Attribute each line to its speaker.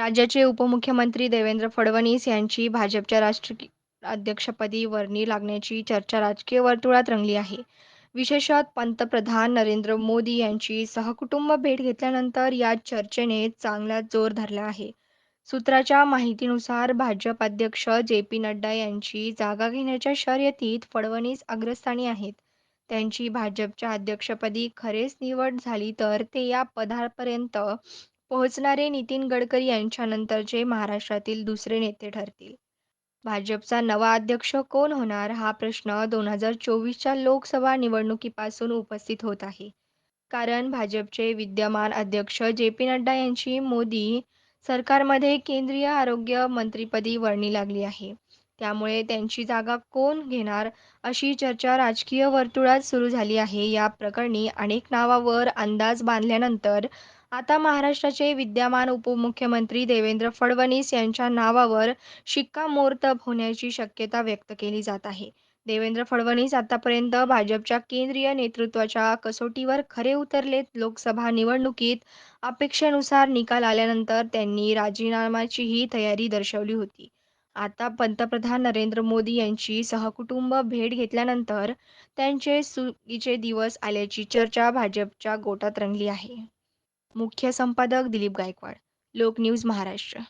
Speaker 1: राज्याचे उपमुख्यमंत्री देवेंद्र फडणवीस यांची भाजपच्या राष्ट्रीय अध्यक्षपदी वर्णी लागण्याची चर्चा राजकीय वर्तुळात रंगली आहे. विशेषतः पंतप्रधान नरेंद्र मोदी यांची सहकुटुंब भेट घेतल्यानंतर या चर्चेने चांगला जोर धरला आहे. सूत्राच्या माहितीनुसार भाजप अध्यक्ष जे. पी. नड्डा यांची जागा घेण्याच्या शर्यतीत फडणवीस अग्रस्थानी आहेत. त्यांची भाजपच्या अध्यक्षपदी खरेच निवड झाली तर ते या पदापर्यंत पोहोचणारे नितीन गडकरी यांच्यानंतरचे महाराष्ट्रातील दुसरे नेते ठरतील. भाजपचा नवा अध्यक्ष कोण होणार हा प्रश्न दोन हजार चोवीसच्या लोकसभा निवडणुकीपासून उपस्थित होत आहे. कारण भाजपचे विद्यमान अध्यक्ष जे. पी. नड्डा यांची मोदी सरकारमध्ये केंद्रीय आरोग्य मंत्रिपदी वर्णी लागली आहे. त्यामुळे त्यांची जागा कोण घेणार अशी चर्चा राजकीय वर्तुळात सुरू झाली आहे. या प्रकरणी अनेक नावावर अंदाज बांधल्यानंतर आता महाराष्ट्राचे विद्यमान उपमुख्यमंत्री देवेंद्र फडणवीस यांच्या नावावर शिक्कामोर्तब होण्याची शक्यता व्यक्त केली जात आहे. देवेंद्र फडणवीस आतापर्यंत भाजपच्या केंद्रीय नेतृत्वाच्या कसोटीवर खरे उतरलेत. लोकसभा निवडणुकीत अपेक्षेनुसार निकाल आल्यानंतर त्यांनी राजीनाम्याचीही तयारी दर्शवली होती. आता पंतप्रधान नरेंद्र मोदी यांची सहकुटुंब भेट घेतल्यानंतर त्यांचे सुगीचे दिवस आल्याची चर्चा भाजपच्या गोटात रंगली आहे. मुख्य संपादक दिलीप गायकवाड, लोक न्यूज महाराष्ट्र.